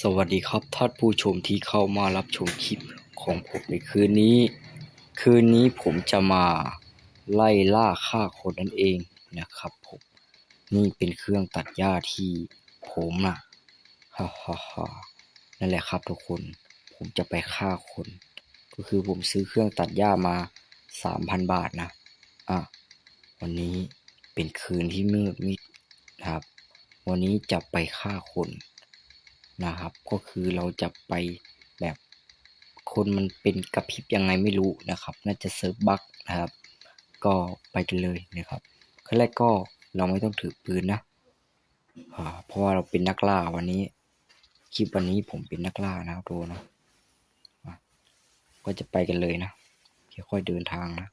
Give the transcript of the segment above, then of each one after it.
สวัสดีครับท่านผู้ชมที่เข้ามารับชมคลิปของผมในคืนนี้ คืนนี้ผมจะมาไล่ล่าฆ่าคนนั่นเองนะครับผมนี่เป็นเครื่องตัดหญ้าที่ผมน่ะฮ่าฮ่าฮ่านั่นแหละครับทุกคน ผมจะไปฆ่าคน ก็คือผมซื้อเครื่องตัดหญ้ามาสามพันบาทนะอะวันนี้เป็นคืนที่มืดมิดนะครับ วันนี้จะไปฆ่าคน นะครับ ก็คือเราจะไปแบบคนมันเป็นกระพริบยังไงไม่รู้นะครับ น่าจะเซิร์ฟบั๊กนะครับ ก็ไปกันเลยนะครับขั้นแรกก็เราไม่ต้องถือปืนนะเพราะว่าเราเป็นนักล่าวันนี้ คลิปวันนี้ผมเป็นนักล่านะครับดูนะก็จะไปกันเลยนะค่อยๆเดินทางนะ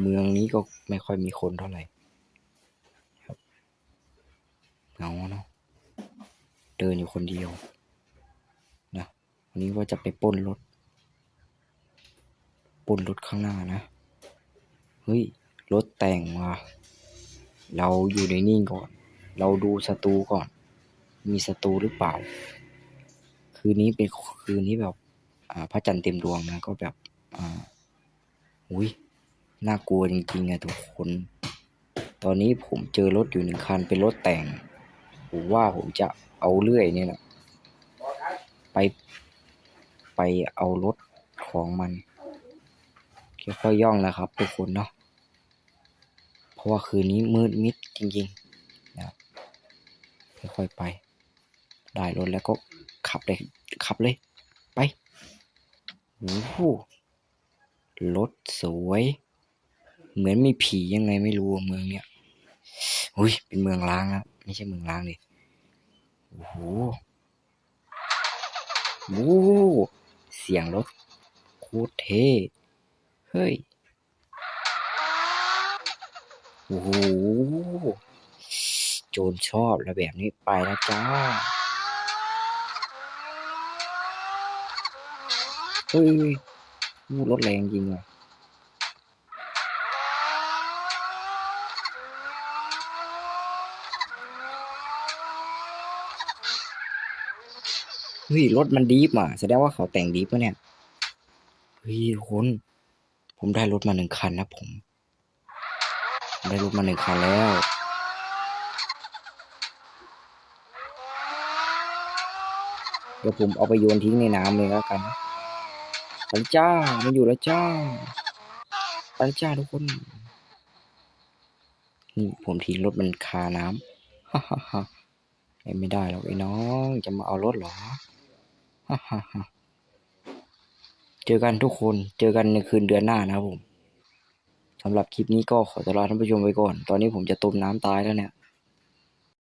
เมืองนี้ก็ไม่ค่อยมีคนเท่าไหร่ เหงาเนาะเดินอยู่คนเดียวนะวันนี้ว่าจะไปป้นรถป้นรถข้างหน้านะ เฮ้ย รถแต่งว่ะ เราอยู่ในนี่ก่อน เราดูศัตรูก่อน มีศัตรูหรือเปล่า คืนนี้เป็นคืนนี้แบบพระจันทร์เต็มดวงนะ ก็แบบอ่าอุ้ยน่ากลัวจริงๆอะทุกคน ตอนนี้ผมเจอรถอยู่หนึ่งคันเป็นรถแต่ง ผมว่าผมจะเอาเลื่อยเนี่ยนะไป ไปเอารถของมันค่อยๆย่องนะครับทุกคนเนาะเพราะว่าคืนนี้มืดมิดจริงๆนะครับค่อยๆไป ได้รถแล้วก็ขับเลยขับเลย ไปโอ้โหรถสวย เหมือนมีผียังไงไม่รู้เมืองเนี้ยอุ้ยเป็นเมืองล้างอะ ไม่ใช่เมืองล้างดิโอ้โหโอ้เสียงรถโคตรเท่เฮ้ยโอ้โหโจรชอบแล้วแบบนี้ไปแล้วจ้าเฮ้ยรถแรงจริงอะ เฮ้ยรถมันดีฟอะแสดงว่าเขาแต่งดีฟปะเนี่ยเฮ้ยคุณผมได้รถมาหนึ่งคันนะผม ได้รถมาหนึ่งคันแล้วเดี๋ยวผมเอาไปโยนทิ้งในน้ำเลยแล้วกันไปจ้ามันอยู่แล้วจ้าไปจ้าทุกคนนี่ผมทิ้งรถมันคาน้ำฮ่าฮ่าฮ่าไม่ได้หรอกไอ้น้อง จะมาเอารถเหรอ ฮ่าฮ่าฮ่าเจอกันทุกคน เจอกันในคืนเดือนหน้านะครับผมสำหรับคลิปนี้ก็ขอตัวลาท่านผู้ชมไปก่อน ตอนนี้ผมจะต้มน้ำตายแล้วเนี่ย